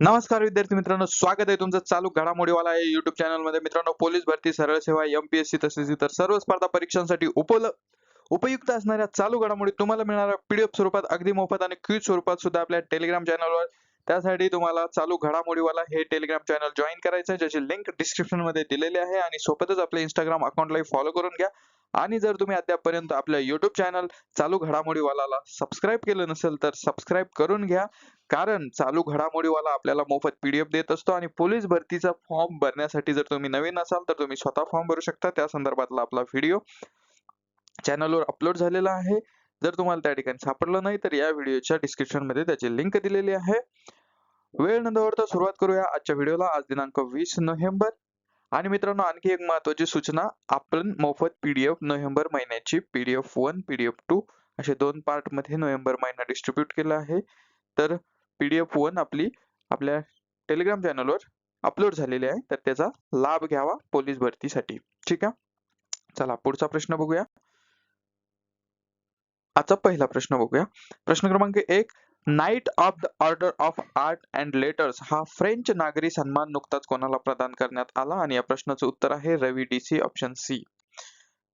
नमस्कार विद्यार्थी मित्रांनो स्वागत आहे तुमचं चालू घडामोडीवाला आहे युट्यूब चॅनलमध्ये मित्रांनो पोलीस भरती सरळ सेवा एमपीएससी तसेच इतर सर्व स्पर्धा परीक्षांसाठी उपल उपयुक्त असणाऱ्या चालू घडामोडी तुम्हाला मिळणाऱ्या पीडीएफ स्वरूपात अगदी मोफत आणि क्विज स्वरूपात सुद्धा आपल्या टेलिग्राम चॅनलवर त्यासाठी तुम्हाला चालू घडामोडीवाला हे टेलिग्राम चॅनल जॉईन करायचं आहे ज्याची लिंक डिस्क्रिप्शनमध्ये दिलेली आहे. आणि सोबतच आपल्या इंस्टाग्राम अकाउंटलाही फॉलो करून घ्या. आणि जर तुम्ही अद्यापपर्यंत आपल्या युट्यूब चॅनल चालू घडामोडीवाला सबस्क्राईब केलं नसेल तर सबस्क्राईब करून घ्या. कारण चालू घडामोडीवाला आपल्याला मोफत पीडीएफ देत असतो आणि पोलीस भरतीचा फॉर्म भरण्यासाठी जर तुम्ही नवीन असाल तर तुम्ही स्वतः फॉर्म भरू शकता. त्या संदर्भातला आपला व्हिडिओ चॅनलवर अपलोड झालेला आहे. जर तुम्हाला त्या ठिकाणी सापडलं नाही तर या व्हिडिओच्या डिस्क्रिप्शनमध्ये त्याची लिंक दिलेली आहे. वेळ न दवडता सुरुवात करूया आजच्या व्हिडिओला आज दिनांक वीस नोव्हेंबर. आणि मित्रांनो आणखी एक महत्वाची सूचना आपण मोफत पीडीएफ नोव्हेंबर महिन्याची पीडीएफ वन पीडीएफ टू असे दोन पार्टमध्ये नोव्हेंबर महिना डिस्ट्रीब्यूट केला आहे. तर पीडीएफ वन आपली आपल्या टेलिग्राम चॅनलवर अपलोड झालेली आहे. तर त्याचा लाभ घ्यावा पोलीस भरतीसाठी. ठीक आहे? चला पुढचा प्रश्न बघूया. आजचा पहिला प्रश्न बघूया. प्रश्न क्रमांक एक knight of the order of art and letters हा फ्रेंच नागरी सन्मान नुकताच कोणाला प्रदान करण्यात आला? आणि या प्रश्नाचं उत्तर आहे रवी डीसी ऑप्शन सी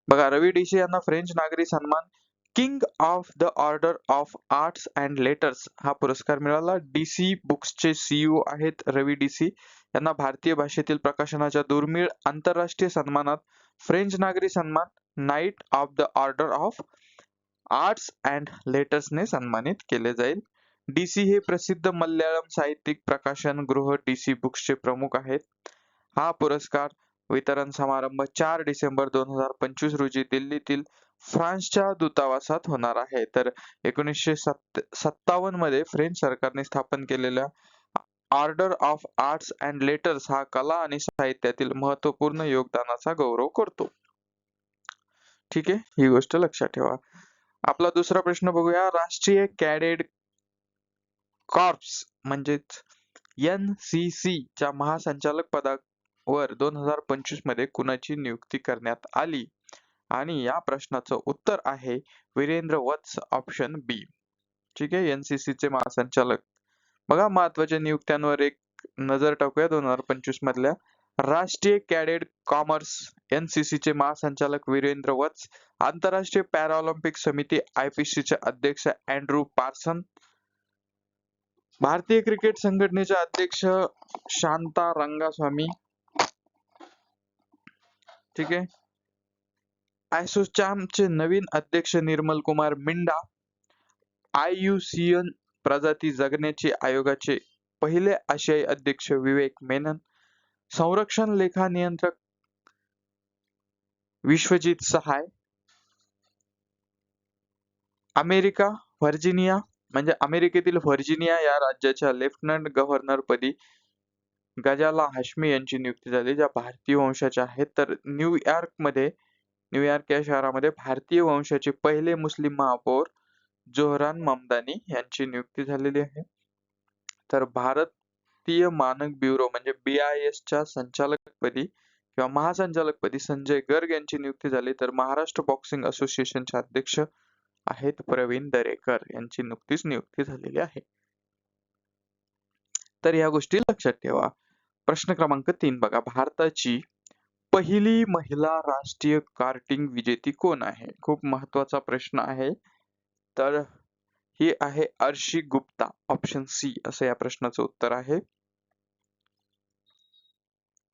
बघा रवी डीसी यांना फ्रेंच नागरी सन्मान king of the order of arts and letters हा पुरस्कार मिळाला. डी सी बुक्सचे सीईओ आहेत रवी डी सी. यांना भारतीय भाषेतील प्रकाशनाच्या दुर्मिळ आंतरराष्ट्रीय सन्मानात फ्रेंच नागरी सन्मान knight of the order of arts and लेटर्सने सन्मानित केले जाईल. डीसी हे प्रसिद्ध मल्याळम साहित्यिक प्रकाशन गृह डीसी बुक्सचे प्रमुख आहेत. हा पुरस्कार वितरण समारंभ चार डिसेंबर दोन हजार पंचवीस रोजी दिल्लीतील फ्रान्सच्या दूतावासात होणार आहे. तर एकोणीसशे सत्तावन्नमध्ये फ्रेंच सरकारने स्थापन केलेल्या order of arts and letters हा कला आणि साहित्यातील महत्त्वपूर्ण योगदानाचा गौरव करतो. ठीक आहे? ही गोष्ट लक्षात ठेवा. आपला दुसरा प्रश्न बघूया. राष्ट्रीय कॅडेट कॉर्प्स म्हणजेच एन सी सी च्या महासंचालक पदावर दोन हजार पंचवीसमध्ये कुणाची नियुक्ती करण्यात आली? आणि या प्रश्नाचं उत्तर आहे वीरेंद्र वत्स ऑप्शन बी ठीक आहे एनसीसी चे महासंचालक. बघा महत्त्वाच्या नियुक्त्यांवर एक नजर टाकूया दोन हजार पंचवीस मधल्या. राष्ट्रीय कॅडेट कॉमर्स एनसीसी चे महासंचालक वीरेंद्र वत्स आंतरराष्ट्रीय पॅराऑलिम्पिक समिती आयपीसी चे अध्यक्ष अँड्रू पार्सन भारतीय क्रिकेट संघटनेचे अध्यक्ष शांता रंगास्वामी. ठीक आहे. चे नवीन अध्यक्ष निर्मल कुमार मिंडा. एन प्रजाती जगण्याचे आयोगाचे पहिले आशियाई अध्यक्ष विवेक मेनन. संरक्षण लेखा नियंत्रक विश्वजित सहाय. अमेरिका व्हर्जिनिया म्हणजे अमेरिकेतील व्हर्जिनिया या राज्याच्या लेफ्टनंट गव्हर्नर पदी गजाला हाशमी यांची नियुक्ती झाली ज्या भारतीय वंशाच्या आहेत. तर न्यूयॉर्कमध्ये न्यूयॉर्क या शहरामध्ये भारतीय वंशाचे पहिले मुस्लिम महापौर जोहरान ममदानी यांची नियुक्ती झालेली आहे. तर भारतीय मानक ब्युरो म्हणजे बी आय एस च्या संचालकपदी किंवा महासंचालकपदी संजय गर्ग यांची नियुक्ती झाली. तर महाराष्ट्र बॉक्सिंग असोसिएशनचे अध्यक्ष आहेत प्रवीण दरेकर यांची नुकतीच नियुक्ती झालेली आहे. तर या गोष्टी लक्षात ठेवा. प्रश्न क्रमांक तीन बघा. भारताची पहिली महिला राष्ट्रीय कार्टिंग विजेती कोण आहे? खूप महत्त्वाचा प्रश्न आहे. तर ही आहे अर्शी गुप्ता ऑप्शन सी असं या प्रश्नाचं उत्तर आहे.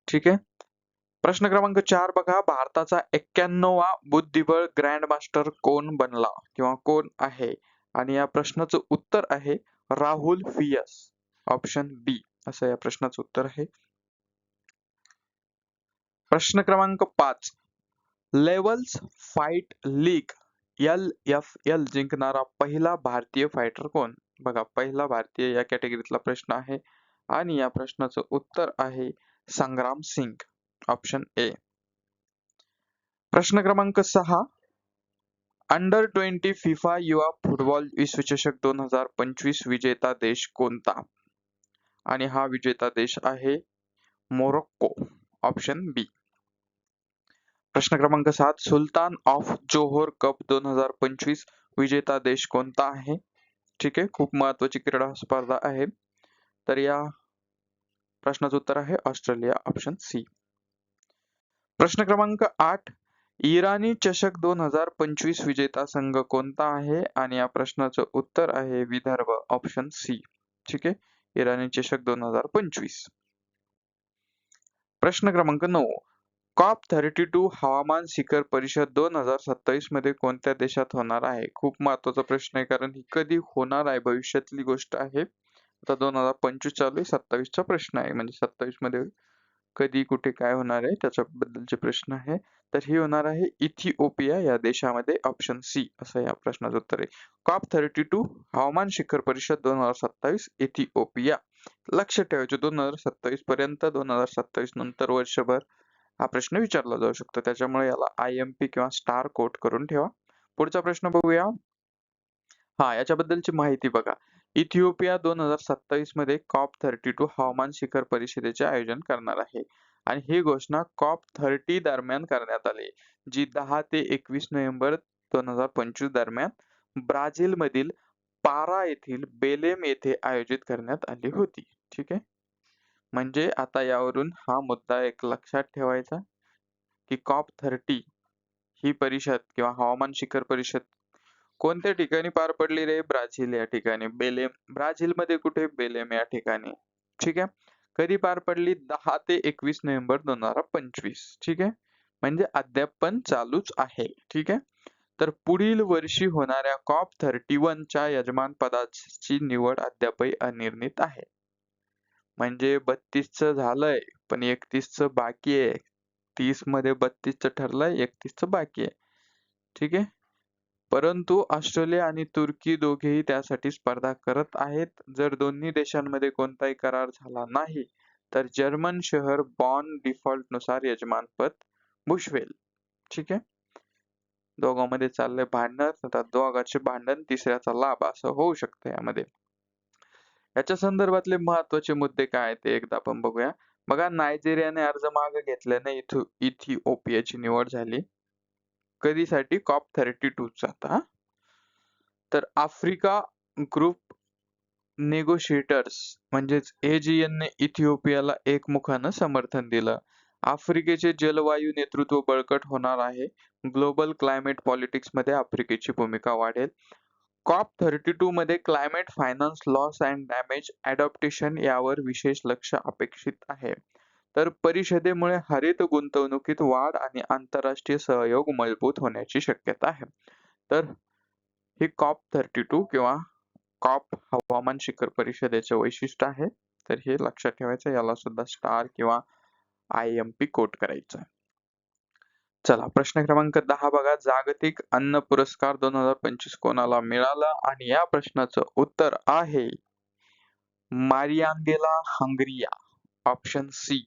ठीक आहे? प्रश्न क्रमांक चार बघा. भारताचा एक्क्याण्णवा बुद्धिबळ ग्रँड मास्टर कोण बनला किंवा कोण आहे? आणि या प्रश्नाचं उत्तर आहे राहुल फियस. ऑप्शन बी. असं या प्रश्नाचं उत्तर आहे. प्रश्न क्रमांक पाच. Levels fight league L F L जिंकणारा पहिला भारतीय फायटर कोण? बघा पहिला भारतीय या कॅटेगरीतला प्रश्न आहे. आणि या प्रश्नाचं उत्तर आहे संग्राम सिंग. ऑप्शन ए प्रश्न क्रमांक सहा. अंडर ट्वेंटी फिफा युवा फुटबॉल विश्वचषक दोन हजार पंचवीस विजेता देश कोणता? आणि हा विजेता देश आहे मोरोक्को. ऑप्शन बी प्रश्न क्रमांक सात. सुलतान ऑफ जोहोर कप दोन हजार पंचवीस विजेता देश कोणता आहे? ठीक आहे खूप महत्वाची क्रीडा स्पर्धा आहे. तर या प्रश्नाचं उत्तर आहे ऑस्ट्रेलिया. ऑप्शन सी प्रश्न क्रमांक आठ. इराणी चषक दोन हजार पंचवीस विजेता संघ कोणता आहे? आणि या प्रश्नाचं उत्तर आहे विदर्भ ऑप्शन सी ठीक आहे? इराणी चषक दोन हजार पंचवीस. प्रश्न क्रमांक नऊ. कॉप थर्टी टू हवामान शिखर परिषद दोन हजार सत्तावीसमध्ये कोणत्या देशात होणार आहे? खूप महत्त्वाचा प्रश्न आहे कारण ही कधी होणार आहे? भविष्यातली गोष्ट आहे. आता दोन हजार पंचवीस चालू आहे सत्तावीसचा प्रश्न आहे. म्हणजे सत्तावीसमध्ये कधी कुठे काय होणार आहे त्याच्याबद्दलचे प्रश्न आहे. तर हे होणार आहे इथिओपिया या देशामध्ये ऑप्शन सी असं या प्रश्नाचं उत्तर आहे. कॉप थर्टी टू हवामान शिखर परिषद दोन हजार सत्तावीस इथिओपिया. लक्ष ठेवायचे दोन हजार सत्तावीस पर्यंत दोन हजार सत्तावीस नंतर वर्षभर हा प्रश्न विचारला जाऊ शकतो. त्याच्यामुळे याला आय एम पी किंवा स्टार कोट करून ठेवा. पुढचा प्रश्न बघूया. हा याच्याबद्दलची माहिती बघा. इथिओपिया दोन हजार सत्तावीसमध्ये कॉप थर्टी टू हवामान शिखर परिषदेचे आयोजन करणार आहे. आणि ही घोषणा कॉप थर्टी दरम्यान करण्यात आली. जी दहा ते एकवीस नोव्हेंबर दोन हजार पंचवीस दरम्यान ब्राझील मधील पारा येथील बेलेम येथे आयोजित करण्यात आली होती. ठीक आहे? म्हणजे आता यावरून हा मुद्दा एक लक्षात ठेवायचा की कॉप थर्टी ही परिषद किंवा हवामान शिखर परिषद कोणत्या ठिकाणी पार पडली रे? ब्राझील या ठिकाणी. बेलेम. ब्राझील मध्ये कुठे? बेलेम या ठिकाणी. ठीक आहे? कधी पार पडली? दहा ते एकवीस नोव्हेंबर दोन हजार पंचवीस. ठीक आहे? म्हणजे अद्याप पण चालूच आहे. ठीक आहे? तर पुढील वर्षी होणाऱ्या कॉप थर्टी वन च्या यजमान पदाची निवड अद्यापही अनिर्णित आहे. म्हणजे बत्तीसच झालंय पण एकतीसच बाकी आहे. तीसमध्ये बत्तीसच ठरलंय एकतीसच बाकी आहे. ठीक आहे? परंतु ऑस्ट्रेलिया आणि तुर्की दोघेही त्यासाठी स्पर्धा करत आहेत. जर दोन्ही देशांमध्ये कोणताही करार झाला नाही तर जर्मन शहर बॉन डिफॉल्टनुसार यजमानपद भूषवेल. ठीक आहे? दोघांमध्ये चाललंय भांडण. आता दोघांचे भांडण तिसऱ्याचा लाभ असं होऊ शकतं यामध्ये. याच्या संदर्भातले महत्त्वाचे मुद्दे काय आहेत ते एकदा आपण बघूया. बघा नायजेरियाने अर्ज मागे घेतल्याने इथ इथिओपियाची निवड झाली. कधीसाठी? कॉप थर्टी टू चा तर आफ्रिका ग्रुप नेगोशिएटर्स म्हणजेच एजीएनने इथिओपियाला एकमुखानं समर्थन दिलं. आफ्रिकेचे जलवायू नेतृत्व बळकट होणार आहे. ग्लोबल क्लायमेट पॉलिटिक्समध्ये आफ्रिकेची भूमिका वाढेल. कॉप थर्टी टू मध्ये climate finance loss and damage adaptation यावर विशेष लक्ष अपेक्षित आहे. तर परिषदेमुळे हरित गुंतवणुकीत वाढ आणि आंतरराष्ट्रीय सहयोग मजबूत होण्याची शक्यता आहे. तर ही कॉप थर्टी टू किंवा कॉप हवामान शिखर परिषदेचे वैशिष्ट्य आहे. तर हे लक्षात ठेवायचं याला सुद्धा स्टार किंवा आय एम पी कोट करायचं चला प्रश्न क्रमांक दहा बघा. जागतिक अन्न पुरस्कार दोन हजार पंचवीस कोणाला मिळाला? आणि या प्रश्नाचं उत्तर आहे मारियांगेला हंगरिया. ऑप्शन सी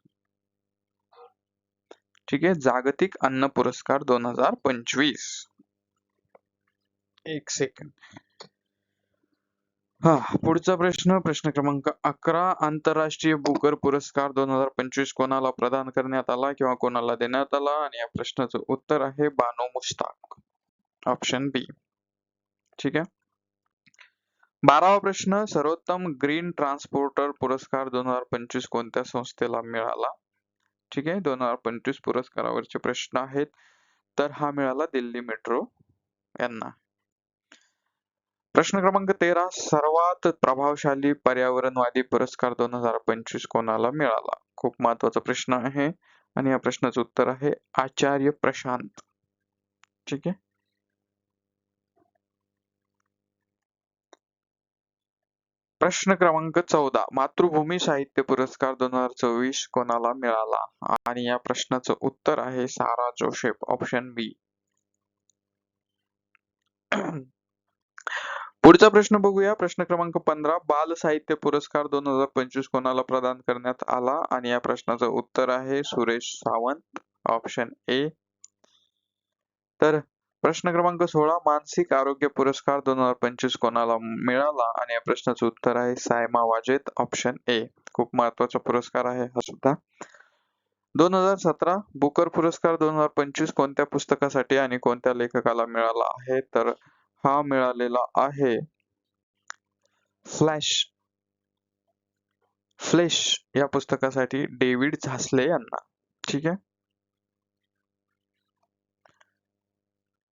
ठीक आहे. जागतिक अन्न पुरस्कार दोन हजार पंचवीस. एक सेकंड हा पुढचा प्रश्न प्रश्न क्रमांक अकरा. आंतरराष्ट्रीय बुकर पुरस्कार दोन हजार पंचवीस कोणाला प्रदान करण्यात आला किंवा कोणाला देण्यात आला? आणि या प्रश्नाचं उत्तर आहे बानो मुश्ताक. ऑप्शन बी ठीक आहे. बारावा प्रश्न सर्वोत्तम ग्रीन ट्रान्सपोर्टर पुरस्कार दोन हजार पंचवीस कोणत्या संस्थेला मिळाला? ठीक आहे. दोन हजार पंचवीस पुरस्कारावरचे प्रश्न आहेत. तर हा मिळाला दिल्ली मेट्रो यांना. प्रश्न क्रमांक तेरा सर्वात प्रभावशाली पर्यावरणवादी पुरस्कार दोन हजार पंचवीस कोणाला मिळाला? खूप महत्त्वाचा प्रश्न आहे आणि या प्रश्नाचं उत्तर आहे आचार्य प्रशांत. ठीक आहे. प्रश्न क्रमांक चौदा. मातृभूमी साहित्य पुरस्कार दोन हजार चोवीस कोणाला मिळाला? आणि या प्रश्नाचं उत्तर आहे सारा जोसेफ. ऑप्शन बी पुढचा प्रश्न बघूया. प्रश्न क्रमांक पंधरा. बाल साहित्य पुरस्कार दोन हजार पंचवीस कोणाला प्रदान करण्यात आला? आणि या प्रश्नाचं उत्तर आहे सुरेश सावंत. ऑप्शन ए तर प्रश्न क्रमांक सोळा मानसिक आरोग्य पुरस्कार दोन हजार पंचवीस कोणाला मिळाला? आणि या प्रश्नाचं उत्तर आहे सायमा वाजेत ऑप्शन ए खूप महत्त्वाचा पुरस्कार आहे हा सुद्धा. दोन हजार सतरा बुकर पुरस्कार दोन हजार पंचवीस कोणत्या पुस्तकासाठी आणि कोणत्या लेखकाला मिळाला आहे? तर हा मिळालेला आहे. फ्लॅश फ्लेश या पुस्तकासाठी डेव्हिड झासले यांना. ठीक आहे?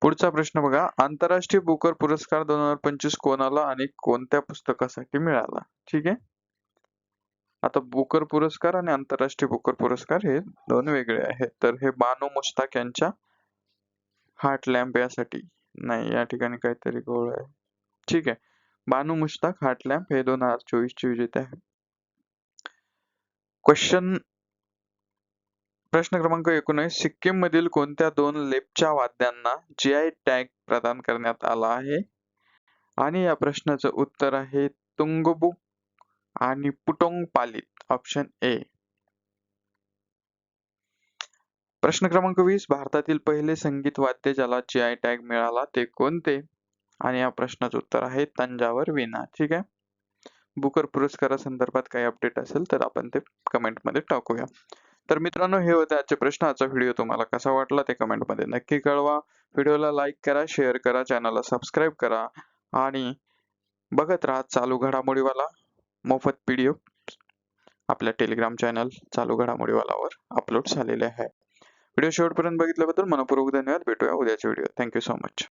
पुढचा प्रश्न बघा. आंतरराष्ट्रीय बुकर पुरस्कार दोन हजार पंचवीस कोणाला आणि कोणत्या पुस्तकासाठी मिळाला? ठीक आहे? आता बुकर पुरस्कार आणि आंतरराष्ट्रीय बुकर पुरस्कार हे दोन वेगळे आहेत. तर हे बानो मुश्ताक यांच्या हार्ट लॅम्प यासाठी. नाही या ठिकाणी काहीतरी गोळ आहे. ठीक आहे. बानू मुश्ताक हार्ट लॅम्प हे दोन हजार चोवीस चे विजेते आहे क्वेश्चन प्रश्न क्रमांक एकोणीस. सिक्कीम मधील कोणत्या दोन लेपच्या वाद्यांना जीआय टॅग प्रदान करण्यात आला आहे? आणि या प्रश्नाचं उत्तर आहे तुंगबुक आणि पुटोंग पालित ऑप्शन ए प्रश्न क्रमांक वीस. भारतातील पहिले संगीत वाद्य ज्याला जीआय टॅग मिळाला ते कोणते? आणि या प्रश्नाचं उत्तर आहे तंजावर विना ठीक आहे? बुकर पुरस्कारासंदर्भात काही अपडेट असेल तर आपण ते कमेंटमध्ये टाकूया. तर मित्रांनो हे होते आजचे प्रश्न. आजचा व्हिडिओ तुम्हाला कसा वाटला ते कमेंटमध्ये नक्की कळवा. व्हिडिओला लाईक करा शेअर करा चॅनलला सबस्क्राईब करा. आणि बघत राहा चालू घडामोडीवाला मोफत पीडीएफ आपल्या टेलिग्राम चॅनल चालू घडामोडीवालावर अपलोड झालेले आहे. व्हिडिओ शेवटपर्यंत बघितल्याबद्दल मनपूर्वक धन्यवाद. भेटूया उद्याच्या व्हिडिओ थँक्यू सो मच